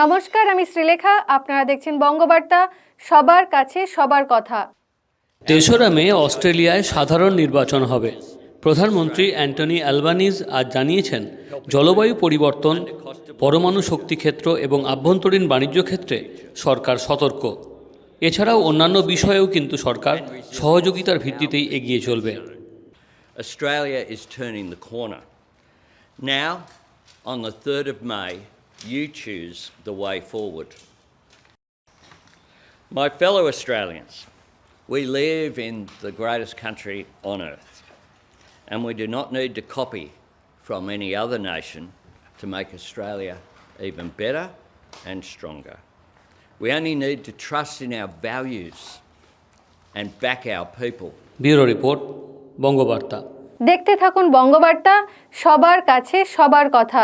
নমস্কার আমি শ্রীলেখা। আপনারা দেখছেন বঙ্গবার্তা। সবার কাছে সবার কথা। তেসরা মে অস্ট্রেলিয়ায় সাধারণ নির্বাচন হবে। প্রধানমন্ত্রী অ্যান্টনি অ্যালবানিজ আজ জানিয়েছেন জলবায়ু পরিবর্তন পরমাণু শক্তি ক্ষেত্র এবং আভ্যন্তরীণ বাণিজ্য ক্ষেত্রে সরকার সতর্ক। এছাড়াও অন্যান্য বিষয়েও কিন্তু সরকার সহযোগিতার ভিত্তিতেই এগিয়ে চলবে। Australia is turning the corner. Now, on the 3rd of May, you choose the way forward. My fellow Australians, we live in the greatest country on earth, and we do not need to copy from any other nation to make Australia even better and stronger. We only need to trust in our values and back our people. Bureau report Bangabarta দেখতে থাকুন বঙ্গবার্তা সবার কাছে সবার কথা